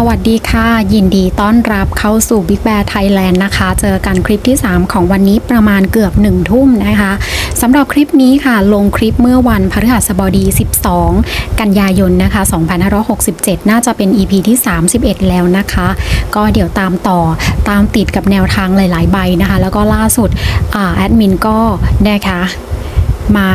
สวัสดีค่ะ ยินดีต้อนรับเข้าสู่ Big Bear Thailand นะคะ เจอกันคลิปที่ 3 ของวันนี้ประมาณเกือบ1ทุ่มนะคะสำหรับคลิปนี้ค่ะ ลงคลิปเมื่อวันพฤหัสบดี 12 กันยายนนะคะ 2567 น่าจะเป็น EP ที่ 31 แล้วนะคะ ก็เดี๋ยวตามต่อตามติดกับแนวทางหลาย ๆ ใบนะคะ แล้วก็ล่าสุดอแอดมินก็นะคะ มา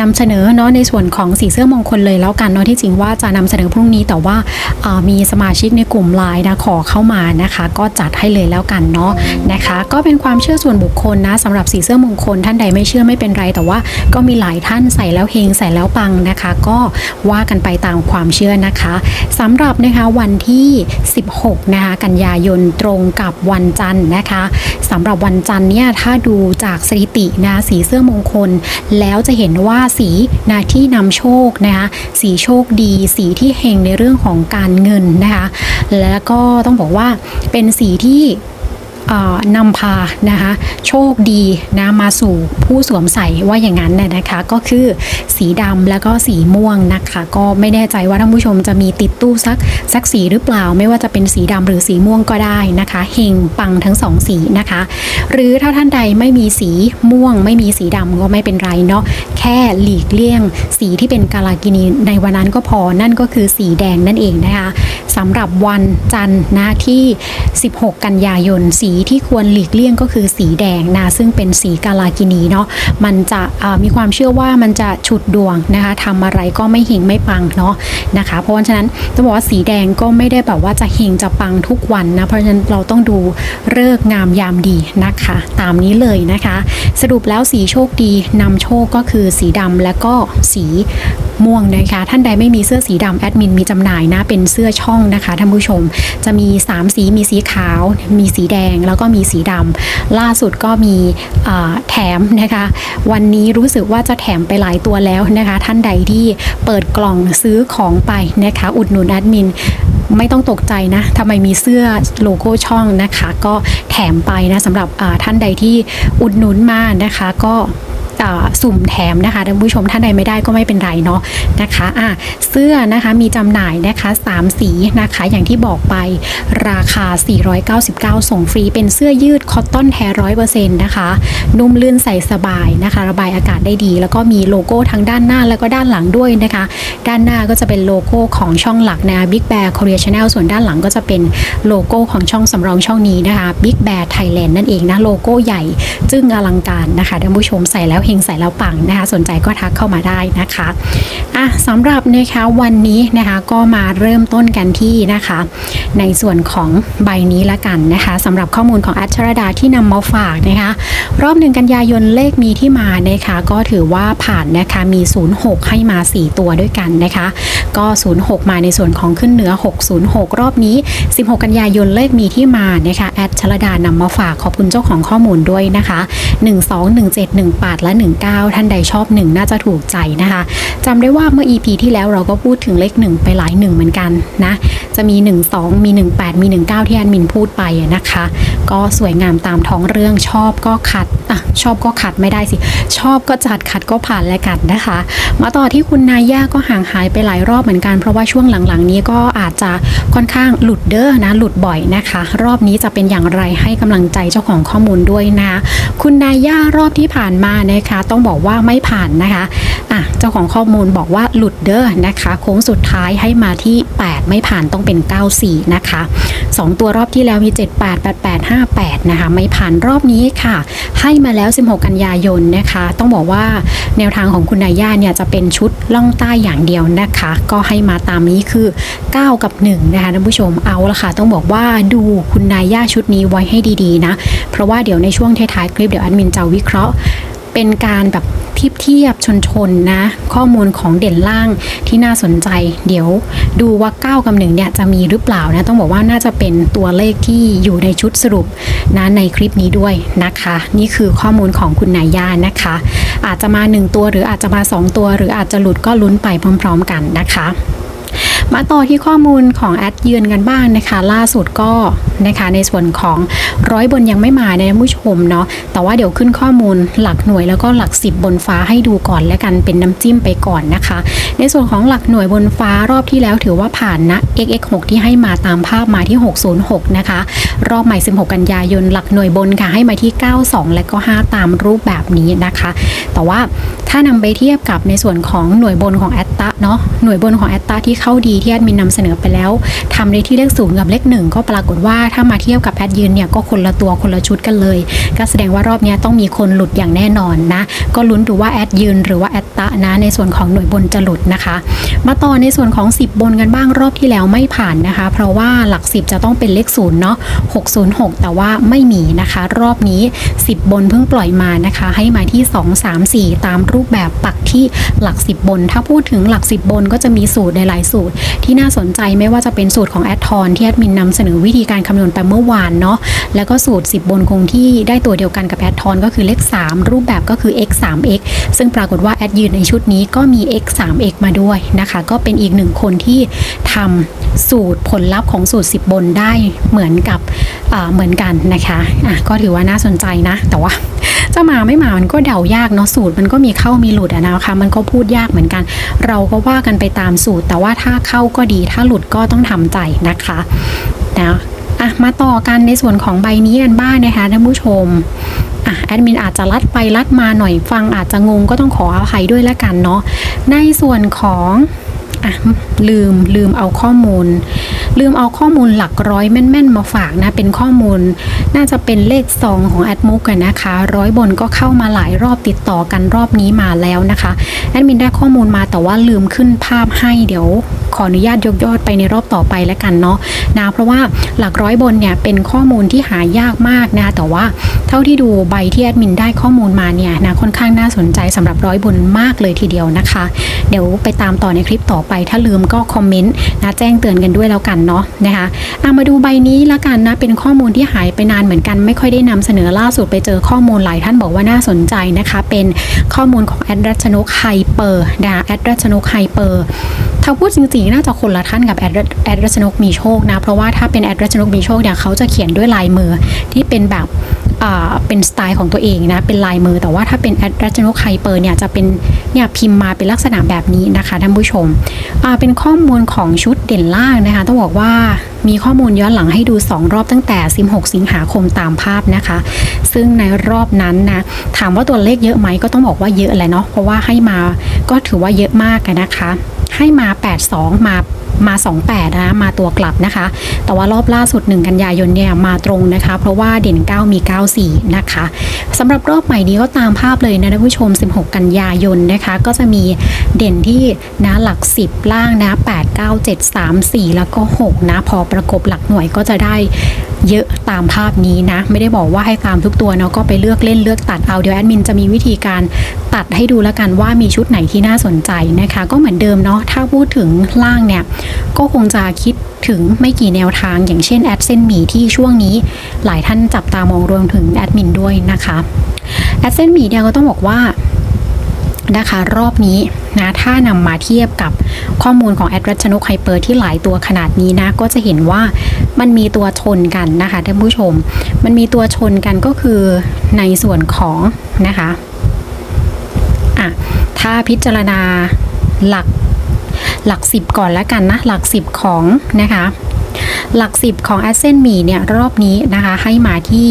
นำเสนอเนาะในส่วนของสีเสื้อมงคลเลยแล้วกันเนาะที่จริงว่าจะนำเสนอพรุ่งนี้แต่ว่าามีสมาชิกในกลุ่มไลน์นะขอเข้ามานะคะ ก็จัดให้เลยแล้วกันเนาะนะคะ ก็เป็นความเชื่อส่วนบุคคลนะสำหรับสีเสื้อมงคล ท่านใดไม่เชื่อไม่เป็นไร แต่ว่าก็มีหลายท่านใส่แล้วเฮงใส่แล้วปังนะคะ ก็ว่ากันไปตามความเชื่อนะคะสำหรับนะคะวันที่ 16นะคะกันยายนตรงกับวันจันทร์นะคะสำหรับวันจันทร์เนี่ยถ้าดูจากสถิตินะสีเสื้อมงคลแล้วจะเห็นว่าสีนะที่นำโชคนะคะสีโชคดี สีที่เฮงในเรื่องของการเงินนะคะแล้วก็ต้องบอกว่าเป็นสีที่ นำพานะคะโชคดีนะมาสู่ผู้สวมใส่ว่าอย่างนั้นน่ะนะคะ ก็คือสีดำแล้วก็สีม่วงนะคะ ก็ไม่แน่ใจว่าท่านผู้ชมจะมีติดตู้สักสักสีหรือเปล่า ไม่ว่าจะเป็นสีดำหรือสีม่วงก็ได้นะคะเฮงปังทั้งสองสีนะคะ หรือถ้าท่านใดไม่มีสีม่วง ไม่มีสีดำก็ไม่เป็นไรเนาะแค่หลีกเลี่ยง สีที่เป็นกาลากินีในวันนั้นก็พอนั่นก็คือสีแดงนั่นเองนะคะสำหรับวันจันทร์นะที่ 16 กันยายนสีที่ควรหลีกเลี่ยงก็คือสีแดงนะซึ่งเป็นสีกาลากินีเนาะมันจะมีความเชื่อว่ามันจะฉุดดวงนะคะทำอะไรก็ไม่เฮงไม่ปังเนาะนะคะ เพราะฉะนั้นต้องบอกว่าสีแดงก็ไม่ได้แบบว่าจะเฮงจะปังทุกวันนะเพราะฉะนั้นเราต้องดูเลิกงามยามดีนะคะ ตามนี้เลยนะคะ สรุปแล้วสีโชคดีนำโชคก็คือสีดำและก็สีม่วงนะคะ ท่านใดไม่มีเสื้อสีดำแอดมินมีจำหน่ายนะเป็นเสื้อช่องนะคะท่านผู้ชม จะมี 3 สีมีสีขาว มีสีแดงแล้วก็มีสีดำล่าสุดก็มีแถมนะคะ วันนี้รู้สึกว่าจะแถมไปหลายตัวแล้วนะคะ ท่านใดที่เปิดกล่องซื้อของไปนะคะ อุดหนุนแอดมินไม่ต้องตกใจนะทำไมมีเสื้อโลโก้ช่องนะคะ ก็แถมไปนะสำหรับท่านใดที่อุดหนุนมานะคะก็ สุ่มแถมนะคะท่านผู้ชมท่านใดไม่ได้ก็ไม่เป็นไรเนาะนะคะอะเสื้อนะคะมีจำหน่ายนะคะ3สีนะคะอย่างที่บอกไปราคา 499 ส่งฟรี เป็นเสื้อยืดคอตตอนแท้ร้อยเปอร์เซ็นต์นะคะนุ่มลื่นใส่สบายนะคะ ระบายอากาศได้ดี แล้วก็มีโลโก้ทั้งด้านหน้าแล้วก็ด้านหลังด้วยนะคะ ด้านหน้าก็จะเป็นโลโก้ของช่องหลักนะ Big Bear Korea Channel ส่วนด้านหลังก็จะเป็นโลโก้ของช่องสำรองช่องนี้นะคะ Big Bear Thailand นั่นเองนะโลโก้ใหญ่จึ้งอลังการนะคะท่านผู้ชมใส่แล้วเฮงใส่แล้วปังนะคะ สนใจก็ทักเข้ามาได้นะคะอะสำหรับนะคะวันนี้นะคะก็มาเริ่มต้นกันที่นะคะ ในส่วนของใบนี้ละกันนะคะสำหรับข้อมูลของอัชรดาที่นำมาฝากนะคะ รอบหนึ่งกันยายนเลขมีที่มานะคะ ก็ถือว่าผ่านนะคะมี 06 ให้มา 4 ตัวด้วยกันนะคะ ก็ 06 มาในส่วนของขึ้นเหนือ 606 รอบนี้ 16 กันยายนเลขมีที่มานะคะแอดชลดานำมาฝากขอบคุณเจ้าของข้อมูลด้วยนะคะ 12 17 1 8 และ19 ท่านใดชอบ 1 น่าจะถูกใจนะคะจำได้ว่าเมื่อ EP ที่แล้วเราก็พูดถึงเลข 1 ไปหลาย 1 เหมือนกันนะจะมี 12 มี 18 มี 19 ที่แอดมินพูดไปนะคะ ก็สวยงามตามท้องเรื่องชอบก็ขัดอะชอบก็ขัดไม่ได้สิ ชอบก็จัดขัดก็ผ่านและกันนะคะ มาต่อที่คุณนายย่าก็ห่างหายไปหลายรอบเหมือนกันเพราะว่าช่วงหลังๆ นี้ก็อาจจะค่อนข้างหลุดเด้อนะหลุดบ่อยนะคะ รอบนี้จะเป็นอย่างไรให้กำลังใจเจ้าของข้อมูลด้วยนะ คุณนายย่ารอบที่ผ่านมานะคะต้องบอกว่าไม่ผ่านนะคะอะเจ้าของข้อมูลบอกว่าหลุดเด้อนะคะ โค้งสุดท้ายให้มาที่ 8 ไม่ผ่านต้องเป็น 94 นะคะ 2 ตัวรอบที่แล้วมี 78 88 58 นะคะ ไม่ผ่านรอบนี้ค่ะ ให้มาแล้ว 16 กันยายนนะคะ ต้องบอกว่าแนวทางของคุณนายย่าเนี่ยจะเป็นชุดล่องใต้อย่างเดียวนะคะ ก็ให้มาตามนี้คือ 9 กับ 1 นะคะท่านผู้ชมเอาละค่ะ ต้องบอกว่าดูคุณนายย่าชุดนี้ไว้ให้ดีๆนะ เพราะว่าเดี๋ยวในช่วงท้ายๆคลิปเดี๋ยวแอดมินจะวิเคราะห์ เป็นการแบบเทียบเทียบชนชนนะ ข้อมูลของเด่นล่างที่น่าสนใจ เดี๋ยวดูว่า 9กับ1เนี่ยจะมีหรือเปล่านะ ต้องบอกว่าน่าจะเป็นตัวเลขที่อยู่ในชุดสรุปนะในคลิปนี้ด้วยนะคะ นี่คือข้อมูลของคุณนายย่านะคะ อาจจะมา 1 ตัวหรืออาจจะมา 2 ตัว หรืออาจจะหลุดก็ลุ้นไปพร้อม ๆ กันนะคะ มาต่อที่ข้อมูลของแอดเยือนกันบ้างนะคะ ล่าสุดก็นะคะในส่วนของร้อยบนยังไม่มานะผู้ชมเนาะแต่ว่าเดี๋ยวขึ้นข้อมูลหลักหน่วยแล้วก็หลักสิบบนฟ้าให้ดูก่อนแล้วกันเป็นน้ำจิ้มไปก่อนนะคะ ในส่วนของหลักหน่วยบนฟ้ารอบที่แล้วถือว่าผ่านนะ xx6 ที่ให้มาตามภาพมาที่ 606 นะคะ รอบใหม่ 16 กันยายนหลักหน่วยบนค่ะให้มาที่ 92 และก็ 5 ตามรูปแบบนี้นะคะ แต่ว่าถ้านำไปเทียบกับในส่วนของหน่วยบนของแอตตาเนาะหน่วยบนของแอตตาที่เข้าดีที่แอดมินนำเสนอไปแล้วทำในที่เลขศูนย์กับเลขหนึ่งก็ปรากฏว่าถ้ามาเทียบกับแอดยืนเนี่ยก็คนละตัวคนละชุดกันเลย ก็แสดงว่ารอบนี้ต้องมีคนหลุดอย่างแน่นอนนะ ก็ลุ้นดูว่าแอดยืนหรือว่าแอตตานะในส่วนของหน่วยบนจะหลุดนะคะ มาต่อในส่วนของ 10 บนกันบ้างรอบที่แล้วไม่ผ่านนะคะ เพราะว่าหลัก 10 จะต้องเป็นเลขศูนย์เนาะ606 แต่ว่าไม่มีนะคะ รอบนี้ 10 บนเพิ่งปล่อยมานะคะ ให้มาที่ 2 3 4 ตามรูปแบบปักที่หลัก 10 บน ถ้าพูดถึงหลัก 10 บนก็จะมีสูตรในหลายสูตรที่น่าสนใจไม่ว่าจะเป็นสูตรของแอดทอนที่แอดมินนำเสนอวิธีการคำนวณไปเมื่อวานเนาะแล้วก็สูตร 10 บนคงที่ได้ตัวเดียวกันกับแอดทอนก็คือเลข 3 รูปแบบก็คือ x 3 x ซึ่งปรากฏว่าแอดยืนในชุดนี้ก็มี x 3 x มาด้วยนะคะ ก็เป็นอีกหนึ่งคนที่ทำสูตรผลลัพธ์ของสูตร 10 บนได้เหมือนกับเหมือนกันนะคะอะก็ถือว่าน่าสนใจนะ แต่ว่าจะมาไม่มามันก็เดายากเนาะสูตรมันก็มีเข้ามีหลุดอะนะคะ มันก็พูดยากเหมือนกัน เราก็ว่ากันไปตามสูตร แต่ว่าถ้าเข้าก็ดี ถ้าหลุดก็ต้องทำใจนะคะนะอะมาต่อกันในส่วนของใบนี้กันบ้างนะคะท่านผู้ชมอะแอดมินอาจจะลัดไปลัดมาหน่อยฟังอาจจะงงก็ต้องขออภัยด้วยแล้วกันเนาะในส่วนของอะลืมลืมเอาข้อมูล ลืมเอาข้อมูลหลักร้อยแม่น ๆ มาฝากนะ เป็นข้อมูล น่าจะเป็นเลขซองของแอดมุกกันนะคะ ร้อยบนก็เข้ามาหลายรอบติดต่อกันรอบนี้มาแล้วนะคะแอดมินได้ข้อมูลมาแต่ว่าลืมขึ้นภาพให้เดี๋ยวขออนุญาตยกยอดไปในรอบต่อไปแล้วกันเนาะนะเพราะว่าหลักร้อยบนเนี่ยเป็นข้อมูลที่หายากมากนะแต่ว่าเท่าที่ดูใบที่แอดมินได้ข้อมูลมาเนี่ยนะค่อนข้างน่าสนใจสำหรับร้อยบนมากเลยทีเดียวนะคะ เดี๋ยวไปตามต่อในคลิปต่อไป ถ้าลืมก็คอมเมนต์นะแจ้งเตือนกันด้วยแล้วกันเนาะนะคะเอามาดูใบนี้ละกันนะเป็นข้อมูลที่หายไปนานเหมือนกันไม่ค่อยได้นำเสนอล่าสุดไปเจอข้อมูลหลายท่านบอกว่าน่าสนใจนะคะ เป็นข้อมูลของแอดรัชนกไฮเปอร์นะแอดรัชนกไฮเปอร์ถ้าพูดจริงๆน่าจะคนละท่านกับแอดแอดรัชนกมีโชคนะเพราะว่าถ้าเป็นแอดรัชนกมีโชคเนี่ยเขาจะเขียนด้วยลายมือที่เป็นแบบ เป็นสไตล์ของตัวเองนะ เป็นลายมือ แต่ว่าถ้าเป็นแอดรัชนกไฮเปอร์เนี่ยจะเป็นเนี่ยพิมพ์มาเป็นลักษณะแบบนี้นะคะท่านผู้ชม เป็นข้อมูลของชุดเด่นล่างนะคะ ต้องบอกว่ามีข้อมูลย้อนหลังให้ดู 2 รอบตั้งแต่ 16 สิงหาคมตามภาพนะคะ ซึ่งในรอบนั้นนะถามว่าตัวเลขเยอะไหมก็ต้องบอกว่าเยอะแหละเนาะเพราะว่าให้มาก็ถือว่าเยอะมากนะคะ ให้มา 82 มามา 28 นะมาตัวกลับนะคะ แต่ว่ารอบล่าสุด 1 กันยายนเนี่ยมาตรงนะคะ เพราะว่าเด่น 9 มี 94 นะคะสำหรับรอบใหม่นี้ก็ตามภาพเลยนะท่านผู้ชม 16 กันยายนนะคะ ก็จะมีเด่นที่นะหลัก 10 ล่างนะ 8 9 7 3 4 แล้วก็ 6 นะ พอประกบหลักหน่วยก็จะได้เยอะตามภาพนี้นะ ไม่ได้บอกว่าให้ตามทุกตัวเนาะก็ไปเลือกเล่นเลือกตัดเอาเดี๋ยวแอดมินจะมีวิธีการตัดให้ดูแล้วกันว่ามีชุดไหนที่น่าสนใจนะคะ ก็เหมือนเดิมเนาะถ้าพูดถึงล่างเนี่ย ก็คงจะคิดถึงไม่กี่แนวทาง อย่างเช่นแอดเซนหมีที่ช่วงนี้ หลายท่านจับตามองรวมถึงแอดมินด้วยนะคะแอดเซนหมีเนี่ยก็ต้องบอกว่านะคะรอบนี้ นะถ้านำมาเทียบกับข้อมูลของแอดรัชนกไฮเปอร์ที่หลายตัวขนาดนี้นะ ก็จะเห็นว่ามันมีตัวชนกันนะคะท่านผู้ชม มันมีตัวชนกันก็คือในส่วนของนะคะอะถ้าพิจารณาหลักหลักสิบก่อนแล้วกันนะ หลักสิบของนะคะหลักสิบของแอสเซนมีเนี่ยรอบนี้นะคะให้มาที่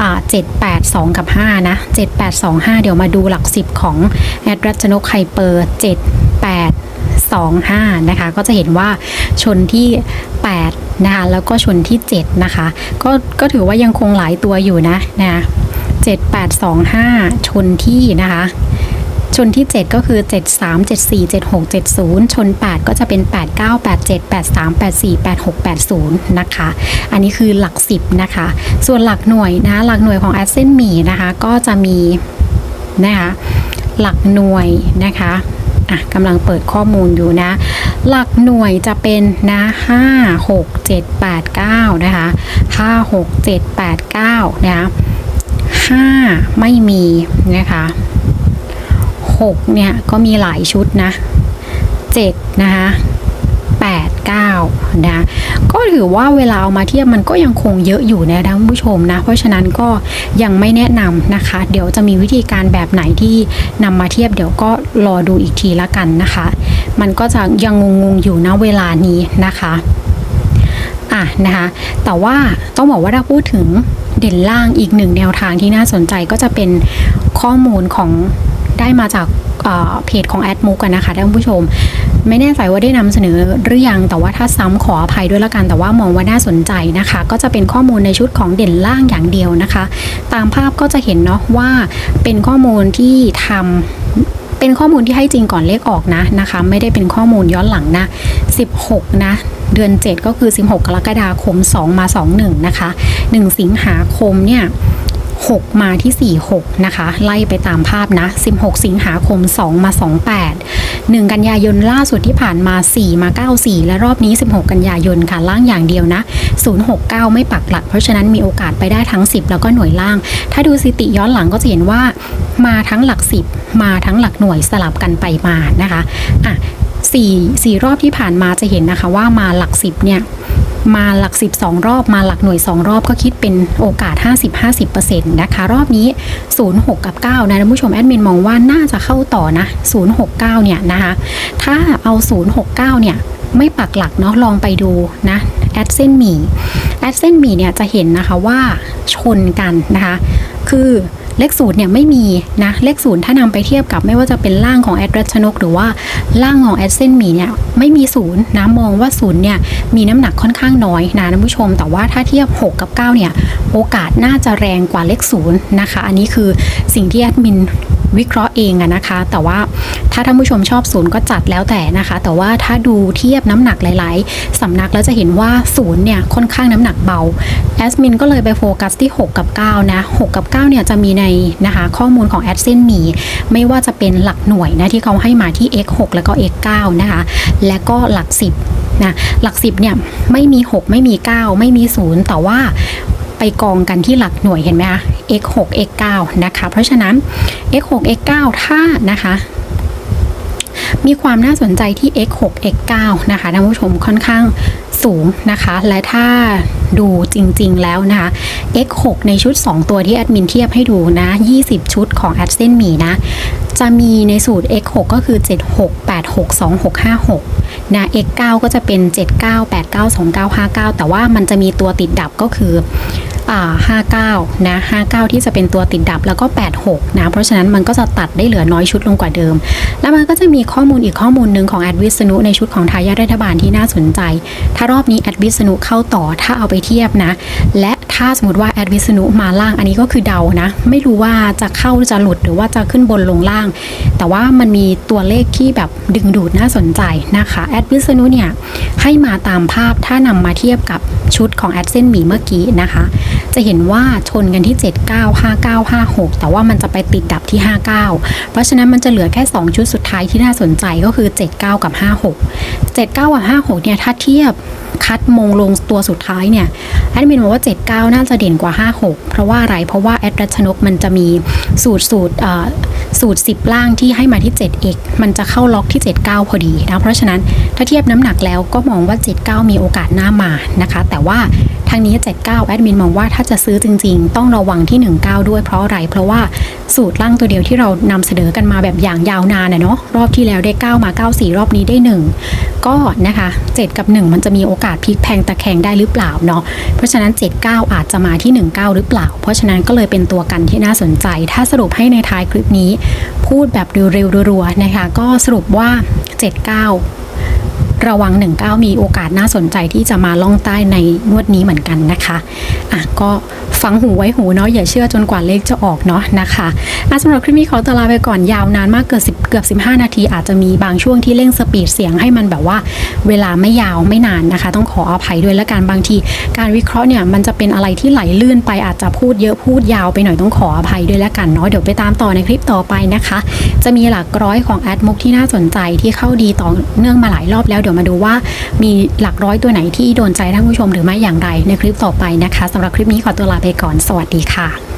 อ่า7 8 2 กับ 5 นะ 7 8 2 5 เดี๋ยวมาดูหลัก 10 ของแอดรัชนกไฮเปอร์ 7 8 2 5 นะคะ ก็จะเห็นว่าชนที่ 8 นะคะ แล้วก็ชนที่ 7 นะคะ ก็ก็ถือว่ายังคงหลายตัวอยู่นะนะ7 8 2 5 ชนที่นะคะ ชนที่ 7 ก็คือ 73 74 76 70 ชน 8 ก็จะเป็น 89 87 83 84 86 80 นะคะ อันนี้คือหลัก 10 นะคะ ส่วนหลักหน่วยนะ หลักหน่วยของ a s c e n มีนะคะ ก็จะมีนะคะหลักหน่วยนะคะอะกำลังเปิดข้อมูลอยู่นะ หลักหน่วยจะเป็นนะ5 6 7 8 9 นะคะ 5 6 7 8 9 นะคะ5ไม่มีนะคะ 6 เนี่ย ก็มีหลายชุดนะ 7 นะคะ 8 9 นะ ก็ถือว่าเวลาเอามาเทียบมันก็ยังคงเยอะอยู่นะท่านผู้ชมนะ เพราะฉะนั้นก็ยังไม่แนะนำนะคะ เดี๋ยวจะมีวิธีการแบบไหนที่นำมาเทียบเดี๋ยวก็รอดูอีกทีละกันนะคะ มันก็จะยังงงๆอยู่นะเวลานี้นะคะอะนะคะ แต่ว่าต้องบอกว่าถ้าพูดถึงเด่นล่างอีกหนึ่งแนวทางที่น่าสนใจก็จะเป็นข้อมูลของ ได้มาจากเพจของแอดมุกกันนะคะท่านผู้ชม ไม่แน่ใจว่าได้นำเสนอหรือยังแต่ว่าถ้าซ้ำขออภัยด้วยละกันแต่ว่ามองว่าน่าสนใจนะคะ ก็จะเป็นข้อมูลในชุดของเด่นล่างอย่างเดียวนะคะ ตามภาพก็จะเห็นเนาะว่าเป็นข้อมูลที่ทำเป็นข้อมูลที่ให้จริงก่อนเลขออกนะนะคะ ไม่ได้เป็นข้อมูลย้อนหลังนะ 16 นะเดือน 7 ก็คือ 16 กรกฎาคม 2 มา 21 นะคะ 1 สิงหาคมเนี่ย 6 มาที่ 46 นะคะ ไล่ไปตามภาพนะ 16 สิงหาคม 2 มา 28 1 กันยายนล่าสุดที่ผ่านมา 4 มา 94 และรอบนี้ 16 กันยายนค่ะล่างอย่างเดียวนะ 069 ไม่ปักหลัก เพราะฉะนั้นมีโอกาสไปได้ทั้ง 10 แล้วก็หน่วยล่าง ถ้าดูสถิติย้อนหลังก็จะเห็นว่ามาทั้งหลัก 10 มาทั้งหลักหน่วยสลับกันไปมานะคะอะสี่สี่รอบที่ผ่านมาจะเห็นนะคะว่ามาหลัก 10เนี่ย มาหลัก 10 2 รอบมาหลักหน่วย 2 รอบก็คิดเป็นโอกาส 50-50%นะคะ รอบนี้ 06 กับ 9 นะท่านผู้ชมแอดมินมองว่าน่าจะเข้าต่อนะ 069 เนี่ยนะคะถ้าเอา 069 เนี่ยไม่ปักหลักเนาะลองไปดูนะแอดเส้นหมี่แอดเส้นหมี่เนี่ยจะเห็นนะคะว่าชนกันนะคะ คือ เลขศูนย์เนี่ยไม่มีนะเลขศูนย์ถ้านำไปเทียบกับไม่ว่าจะเป็นล่างของแอดรัชนก หรือว่าล่างของแอดเส้นหมีเนี่ยไม่มีศูนย์นะมองว่าศูนย์เนี่ยมีน้ำหนักค่อนข้างน้อยนะท่านผู้ชม แต่ว่าถ้าเทียบ 6 กับ 9 เนี่ยโอกาสน่าจะแรงกว่าเลขศูนย์นะคะ อันนี้คือสิ่งที่แอดมิน วิเคราะห์เองอะนะคะ แต่ว่าถ้าท่านผู้ชมชอบศูนย์ก็จัดแล้วแต่นะคะ แต่ว่าถ้าดูเทียบน้ำหนักหลาย ๆสำนักแล้วจะเห็นว่าศูนย์เนี่ยค่อนข้างน้ำหนักเบาแอดมินก็เลยไปโฟกัสที่ 6 กับ 9 นะ 6 กับ 9 เนี่ยจะมีในนะคะข้อมูลของแอดเส้นมี ไม่ว่าจะเป็นหลักหน่วยนะที่เขาให้มาที่ x 6 แล้วก็ x 9 นะคะ และก็หลัก 10นะหลัก 10เนี่ยไม่มี 6 ไม่มี 9 ไม่มี 0 แต่ว่า ไปกองกันที่หลักหน่วยเห็นไหมคะ x 6 x 9นะคะ เพราะฉะนั้น x 6 x 9ถ้านะคะมีความน่าสนใจที่ x 6 x 9นะคะท่านผู้ชมค่อนข้างสูงนะคะ และถ้าดูจริงๆแล้วนะคะ x 6ในชุด 2 ตัวที่แอดมินเทียบให้ดูนะ 20 ชุดของแอดเซนมีนะ จะมีในสูตร x 6ก็คือ 76 86 26 56 นะ x 9ก็จะเป็น 79 89 29 59 แต่ว่ามันจะมีตัวติดดับก็คืออ่า59 นะ 59 ที่จะเป็นตัวติดดับแล้วก็ 86 นะ เพราะฉะนั้นมันก็จะตัดได้เหลือน้อยชุดลงกว่าเดิม แล้วมันก็จะมีข้อมูลอีกข้อมูลหนึ่งของแอดวิษณุในชุดของทายาทรัฐบาลที่น่าสนใจ ถ้ารอบนี้แอดวิษณุเข้าต่อถ้าเอาไปเทียบนะ และ ถ้าสมมติว่าแอดวิษณุมาล่างอันนี้ก็คือเดานะ ไม่รู้ว่าจะเข้าจะหลุดหรือว่าจะขึ้นบนลงล่าง แต่ว่ามันมีตัวเลขที่แบบดึงดูดน่าสนใจนะคะแอดวิษณุเนี่ยให้มาตามภาพถ้านำมาเทียบกับชุดของแอดเส้นหมีเมื่อกี้นะคะ จะเห็นว่าชนกันที่ 79 59 56 แต่ว่ามันจะไปติดดับที่ 59 เพราะฉะนั้นมันจะเหลือแค่ 2 ชุดสุดท้ายที่น่าสนใจก็คือ 79 กับ 56 79 กับ 56เนี่ยถ้าเทียบ คัดมงลงตัวสุดท้ายเนี่ยแอดมินบอกว่า 79 น่าจะเด่นกว่า 56 เพราะว่าอะไร เพราะว่าแอดรัชนกมันจะมีสูตรสูตรอ่อ สูตร 10 ล่างที่ให้มาที่ 7x มันจะเข้าล็อกที่ 79 พอดีนะเพราะฉะนั้นถ้าเทียบน้ำหนักแล้วก็มองว่า 79 มีโอกาสหน้ามานะคะ แต่ว่าทางนี้ 79 แอดมินมองว่าถ้าจะซื้อจริง ๆ ต้องระวังที่ 19 ด้วยเพราะอะไร เพราะว่าสูตรล่างตัวเดียวที่เรานำเสนอกันมาแบบอย่างยาวนานนะเนาะรอบที่แล้วได้ 9 มา 94 รอบนี้ได้ 1 ก็นะคะ 7 กับ 1 มันจะมีโอกาสพลิกแพงตะแคงได้หรือเปล่าเนาะเพราะฉะนั้น 79 อาจจะมาที่ 19 หรือเปล่า เพราะฉะนั้นก็เลยเป็นตัวกันที่น่าสนใจ ถ้าสรุปให้ในท้ายคลิปนี้พูดแบบเร็วๆรัวๆนะคะ ก็สรุปว่า 79 ระวัง 19 มีโอกาสน่าสนใจที่จะมาล่องใต้ในงวดนี้เหมือนกันนะคะอะก็ฟังหูไว้หูเนาะอย่าเชื่อจนกว่าเลขจะออกเนาะนะคะอะสำหรับคลิปนี้ขอตลาไปก่อนยาวนานมากเกือบ10เกือบ15 นาที อาจจะมีบางช่วงที่เร่งสปีดเสียงให้มันแบบว่า เวลาไม่ยาวไม่นานนะคะ ต้องขออภัยด้วยและการบางที การวิเคราะห์เนี่ยมันจะเป็นอะไรที่ไหลลื่นไปอาจจะพูดเยอะพูดยาวไปหน่อยต้องขออภัยด้วยแล้วกันเนาะเดี๋ยวไปตามต่อในคลิปต่อไปนะคะ จะมีหลักร้อยของแอดมุกที่น่าสนใจที่เข้าดีต่อเนื่องมาหลายรอบแล้วดี๋ยวมาดูว่ามีหลักร้อยตัวไหนที่โดนใจท่านผู้ชมหรือไม่อย่างไรในคลิปต่อไปนะคะสำหรับคลิปนี้ขอตัวลาไปก่อน สวัสดีค่ะ